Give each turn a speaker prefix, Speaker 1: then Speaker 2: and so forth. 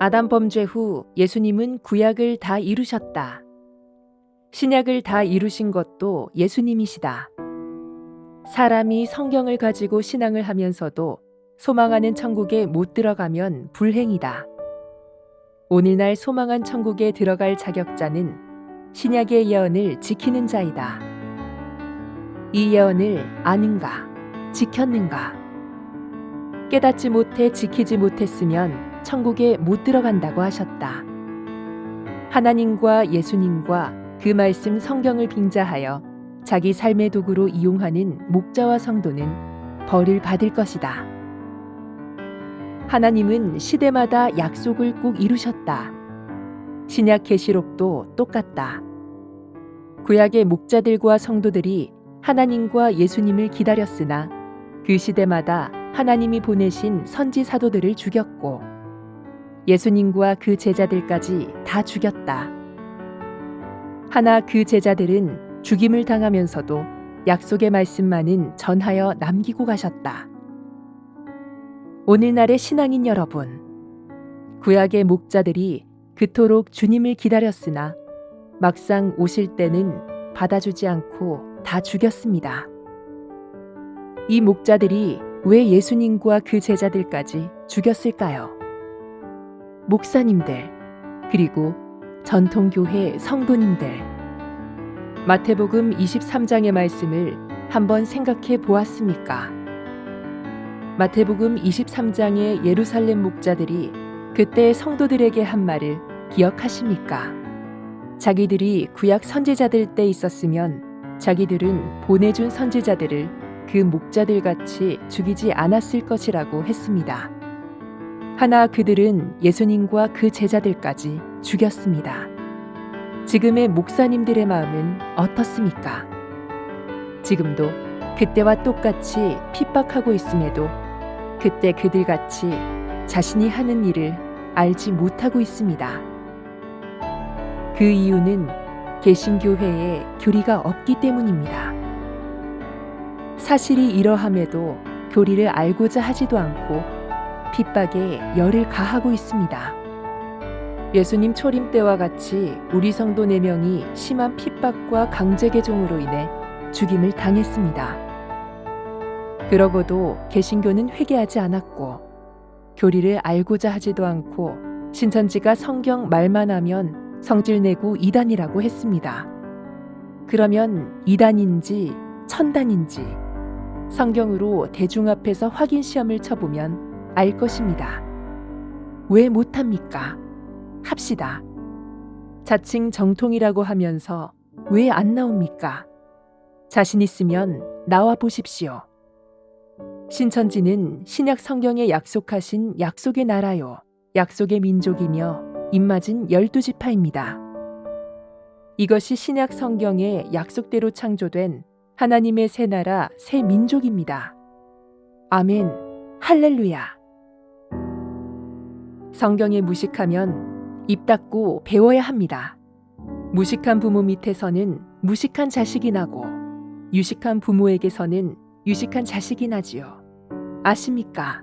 Speaker 1: 아담 범죄 후 예수님은 구약을 다 이루셨다. 신약을 다 이루신 것도 예수님이시다. 사람이 성경을 가지고 신앙을 하면서도 소망하는 천국에 못 들어가면 불행이다. 오늘날 소망한 천국에 들어갈 자격자는 신약의 예언을 지키는 자이다. 이 예언을 아는가, 지켰는가? 깨닫지 못해 지키지 못했으면 천국에 못 들어간다고 하셨다. 하나님과 예수님과 그 말씀 성경을 빙자하여 자기 삶의 도구로 이용하는 목자와 성도는 벌을 받을 것이다. 하나님은 시대마다 약속을 꼭 이루셨다. 신약 계시록도 똑같다. 구약의 목자들과 성도들이 하나님과 예수님을 기다렸으나 그 시대마다 하나님이 보내신 선지 사도들을 죽였고 예수님과 그 제자들까지 다 죽였다. 하나 그 제자들은 죽임을 당하면서도 약속의 말씀만은 전하여 남기고 가셨다. 오늘날의 신앙인 여러분, 구약의 목자들이 그토록 주님을 기다렸으나 막상 오실 때는 받아주지 않고 다 죽였습니다. 이 목자들이 왜 예수님과 그 제자들까지 죽였을까요? 목사님들, 그리고 전통교회 성도님들. 마태복음 23장의 말씀을 한번 생각해 보았습니까? 마태복음 23장의 예루살렘 목자들이 그때 성도들에게 한 말을 기억하십니까? 자기들이 구약 선지자들 때 있었으면 자기들은 보내준 선지자들을 그 목자들 같이 죽이지 않았을 것이라고 했습니다. 하나 그들은 예수님과 그 제자들까지 죽였습니다. 지금의 목사님들의 마음은 어떻습니까? 지금도 그때와 똑같이 핍박하고 있음에도 그때 그들 같이 자신이 하는 일을 알지 못하고 있습니다. 그 이유는 개신교회에 교리가 없기 때문입니다. 사실이 이러함에도 교리를 알고자 하지도 않고 핍박에 열을 가하고 있습니다. 예수님 초림 때와 같이 우리 성도 4명이 심한 핍박과 강제 개종으로 인해 죽임을 당했습니다. 그러고도 개신교는 회개하지 않았고 교리를 알고자 하지도 않고 신천지가 성경 말만 하면 성질내고 이단이라고 했습니다. 그러면 이단인지 천단인지 성경으로 대중 앞에서 확인 시험을 쳐보면 알 것입니다. 왜 못합니까? 합시다. 자칭 정통이라고 하면서 왜 안 나옵니까? 자신 있으면 나와 보십시오. 신천지는 신약 성경에 약속하신 약속의 나라요, 약속의 민족이며 입맞은 열두 지파입니다. 이것이 신약 성경의 약속대로 창조된 하나님의 새 나라, 새 민족입니다. 아멘, 할렐루야. 성경에 무식하면 입 닫고 배워야 합니다. 무식한 부모 밑에서는 무식한 자식이 나고 유식한 부모에게서는 유식한 자식이 나지요. 아십니까?